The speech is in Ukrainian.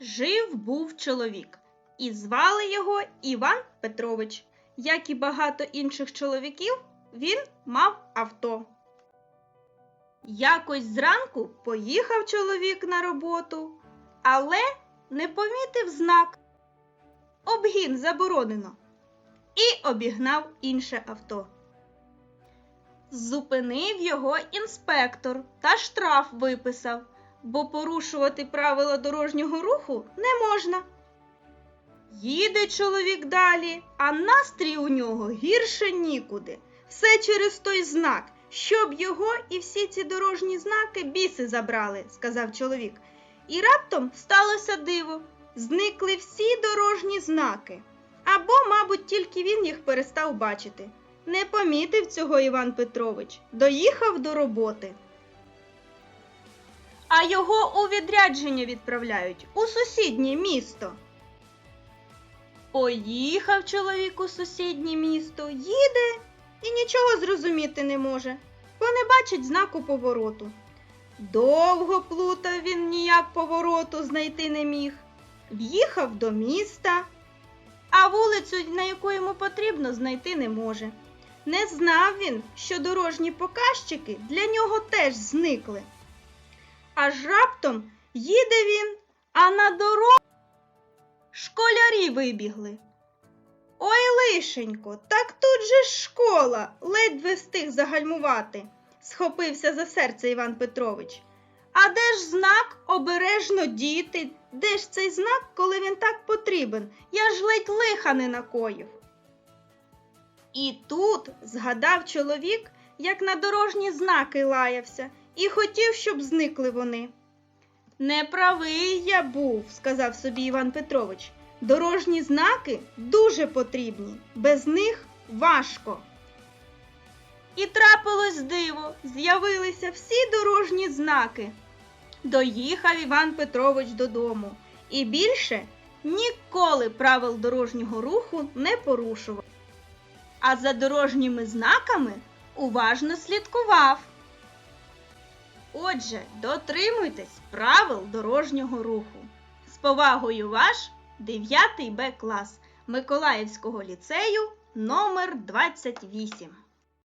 Жив був чоловік, і звали його Іван Петрович. Як і багато інших чоловіків, він мав авто. Якось зранку поїхав чоловік на роботу, але не помітив знак. Обгін заборонено. І обігнав інше авто. Зупинив його інспектор та штраф виписав, бо порушувати правила дорожнього руху не можна. Їде чоловік далі, а настрій у нього гірше нікуди. Все через той знак, щоб його і всі ці дорожні знаки біси забрали, сказав чоловік. І раптом сталося диво. Зникли всі дорожні знаки. Або, мабуть, тільки він їх перестав бачити. Не помітив цього Іван Петрович, доїхав до роботи. А його у відрядження відправляють у сусіднє місто. Поїхав чоловік у сусіднє місто, їде і нічого зрозуміти не може, бо не бачить знаку повороту. Довго плутав він ніяк повороту знайти не міг. В'їхав до міста, а вулицю, на яку йому потрібно, знайти не може. Не знав він, що дорожні показчики для нього теж зникли. Аж раптом їде він, а на дорогу школярі вибігли. Ой, лишенько, так тут же ж школа, ледве встиг загальмувати, схопився за серце Іван Петрович. А де ж знак обережно діти? Де ж цей знак, коли він так потрібен? Я ж ледь лиха не накоїв. І тут згадав чоловік, як на дорожні знаки лаявся, і хотів, щоб зникли вони. Неправий я був, сказав собі Іван Петрович. Дорожні знаки дуже потрібні, без них важко. І трапилось диво, з'явилися всі дорожні знаки. Доїхав Іван Петрович додому і більше ніколи правил дорожнього руху не порушував. А за дорожніми знаками уважно слідкував. Отже, дотримуйтесь правил дорожнього руху. З повагою ваш 9 Б клас Миколаївського ліцею номер 28.